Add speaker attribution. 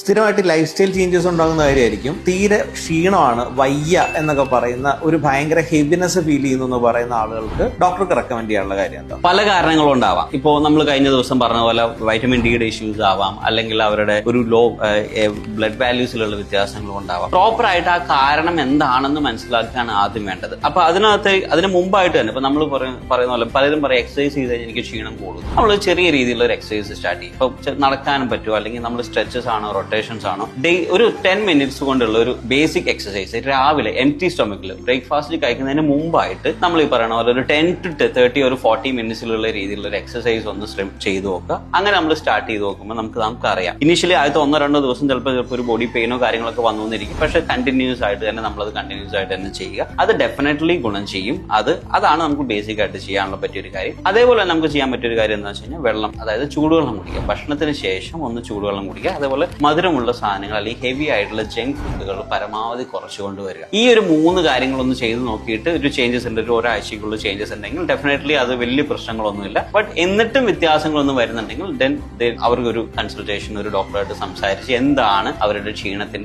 Speaker 1: സ്ഥിരമായിട്ട് life style changes ഉണ്ടാകുന്ന കാര്യമായിരിക്കും. തീരെ ക്ഷീണമാണ് വയ്യ എന്നൊക്കെ പറയുന്ന ഒരു ഭയങ്കര ഹെവിനെസ് ഫീൽ ചെയ്യുന്നു എന്ന് പറയുന്ന ആളുകൾക്ക് ഡോക്ടർക്ക് റെക്കമെൻഡ് ചെയ്യാനുള്ള കാര്യം എന്താ?
Speaker 2: പല കാരണങ്ങളും ഉണ്ടാവാം. ഇപ്പോൾ നമ്മൾ കഴിഞ്ഞ ദിവസം പറഞ്ഞ പോലെ വൈറ്റമിൻ ഡിയുടെ ഇഷ്യൂസ് ആവാം അല്ലെങ്കിൽ അവരുടെ ഒരു ലോ ബ്ലഡ് വാല്യൂസിലുള്ള വ്യത്യാസങ്ങളും ഉണ്ടാവാം. പ്രോപ്പർ ആയിട്ട് ആ കാരണം എന്താണെന്ന് മനസ്സിലാക്കാൻ ആദ്യം വേണ്ടത്. അപ്പൊ അതിനകത്ത് അതിന് മുമ്പായിട്ട് തന്നെ ഇപ്പൊ നമ്മൾ പറയുന്ന പോലെ പലരും പറയും എക്സസൈസ് ചെയ്ത് എനിക്ക് ക്ഷീണം കൂടും. നമ്മൾ ചെറിയ രീതിയിലുള്ള ഒരു എക്സസൈസ് സ്റ്റാർട്ട് ചെയ്യും. ഇപ്പൊ നടക്കാനും പറ്റുമോ? അല്ലെങ്കിൽ നമ്മൾ സ്ട്രെച്ചസ് ആണോ റൊട്ടേഷൻസ് ആണ്. ഡേ ഒരു ടെൻ മിനിറ്റ്സ് കൊണ്ടുള്ള ഒരു ബേസിക് എക്സസൈസ് രാവിലെ എം ടി സ്റ്റൊമക്കിൽ ബ്രേക്ക്ഫാസ്റ്റ് കഴിക്കുന്നതിന് മുമ്പായിട്ട് നമ്മൾ ഈ പറയുന്ന പോലെ ഒരു ടെൻ ടു തേർട്ടി ഒരു ഫോർട്ടി മിനിറ്റ്സിലുള്ള രീതിയിലുള്ള ഒരു എക്സസൈസ് ഒന്ന് ശ്രമ ചെയ്തു നോക്കുക. അങ്ങനെ നമ്മൾ സ്റ്റാർട്ട് ചെയ്ത് നോക്കുമ്പോൾ നമുക്ക് നമുക്ക് അറിയാം ഇനിഷ്യലി ആദ്യത്തെ ഒന്നോ രണ്ടോ ദിവസം ചിലപ്പോൾ ചിലപ്പോൾ ഒരു ബോഡി പെയിനോ കാര്യങ്ങളൊക്കെ വന്നു എന്നിരിക്കും. പക്ഷെ കണ്ടിന്യൂസ് ആയിട്ട് തന്നെ നമ്മളത് കണ്ടിന്യൂസ് ആയിട്ട് തന്നെ ചെയ്യുക. അത് ഡെഫിനറ്റ്ലി ഗുണം ചെയ്യും. അത് അതാണ് നമുക്ക് ബേസിക് ആയിട്ട് ചെയ്യാനുള്ള പറ്റിയൊരു കാര്യം. അതേപോലെ നമുക്ക് ചെയ്യാൻ പറ്റിയൊരു കാര്യം എന്താ വെച്ച് കഴിഞ്ഞാൽ വെള്ളം അതായത് ചൂടുവെള്ളം കുടിക്കുക. ഭക്ഷണത്തിന് ശേഷം ഒന്ന് ചൂടുവെള്ളം കുടിക്കുക. അതേപോലെ മധുരമുള്ള സാധനങ്ങൾ അല്ലെങ്കിൽ ഹെവി ആയിട്ടുള്ള ജങ്ക് ഫുഡുകൾ പരമാവധി കുറച്ചു കൊണ്ടുവരിക ഈ ഒരു മൂന്ന് കാര്യങ്ങളൊന്ന് ചെയ്ത് നോക്കിയിട്ട് ഒരു ചേഞ്ചസ് ഉണ്ട് ഒരു ഒരാഴ്ചക്കുള്ള ചേഞ്ചസ് ഉണ്ടെങ്കിൽ ഡെഫിനറ്റ്ലി അത് വലിയ പ്രശ്നങ്ങളൊന്നുമില്ല. ബട്ട് എന്നിട്ടും വ്യത്യാസങ്ങളൊന്നും വരുന്നുണ്ടെങ്കിൽ ദെൻ അവർക്ക് ഒരു കൺസൾട്ടേഷൻ ഒരു ഡോക്ടറായിട്ട് സംസാരിച്ച് എന്താണ് അവരുടെ ക്ഷീണത്തിന്റെ